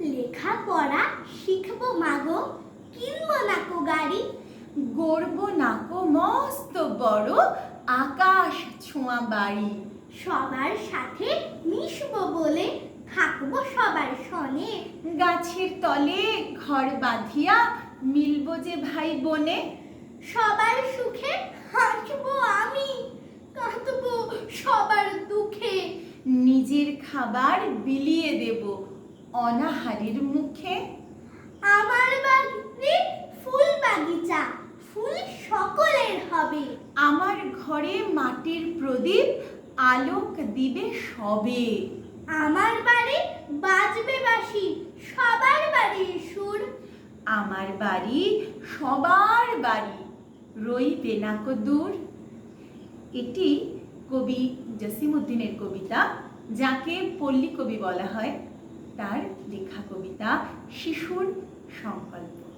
লেখাপড়া শিখব মাগো কিনবো না কো গাড়ি, গড়ব নাকো মস্ত বড় আকাশ ছোঁয়া বাড়ি। সবার সাথে মিশবো বলে থাকব সবার সনে। গাছের তলে ঘর বাঁধিয়া মিলব যে ভাই বনে। সবার সুখে হাসবো আমি, কাঁদবো সবার দুঃখে। নিজের খাবার বিলিয়ে দেব অনাহারের মুখে? আমার বাড়িতে ফুল বাগিচা ফুল সকলের হবে। আমার ঘরে মাটির প্রদীপ আলোক দিবে সবে। আমার বাড়ি বাজবে বাসি সবার বাড়ির সুর। আমার বাড়ি সবার বাড়ি রইবে না দূর। এটি কবি জসিমউদ্দিনের কবিতা যাকে পল্লী কবি বলা হয়। তার লেখা কবিতা শিশুর সংকল্প।